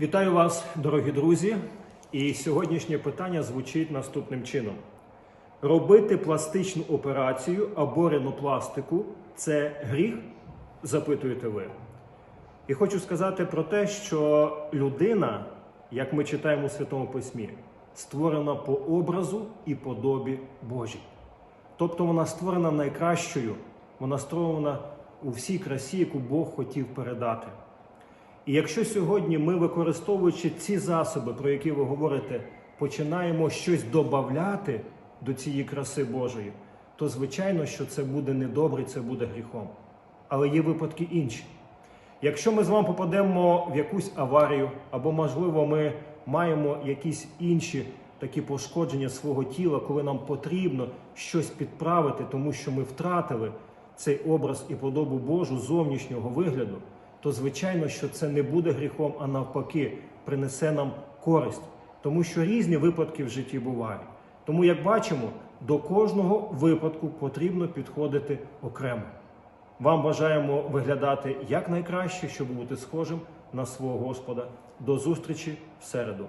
Вітаю вас, дорогі друзі. І сьогоднішнє питання звучить наступним чином: робити пластичну операцію або ринопластику це гріх? Запитуєте ви. І хочу сказати про те, що людина, як ми читаємо у Святому Письмі, створена по образу і подобі Божій. Тобто вона створена найкращою, вона створена у всій красі, яку Бог хотів передати. І якщо сьогодні ми, використовуючи ці засоби, про які ви говорите, починаємо щось додати до цієї краси Божої, то звичайно, що це буде недобре, це буде гріхом. Але є випадки інші. Якщо ми з вами попадемо в якусь аварію, або, можливо, ми маємо якісь інші такі пошкодження свого тіла, коли нам потрібно щось підправити, тому що ми втратили цей образ і подобу Божу зовнішнього вигляду, то звичайно, що це не буде гріхом, а навпаки, принесе нам користь, тому що різні випадки в житті бувають. Тому, як бачимо, до кожного випадку потрібно підходити окремо. Вам бажаємо виглядати якнайкраще, щоб бути схожим на свого Господа. До зустрічі в середу.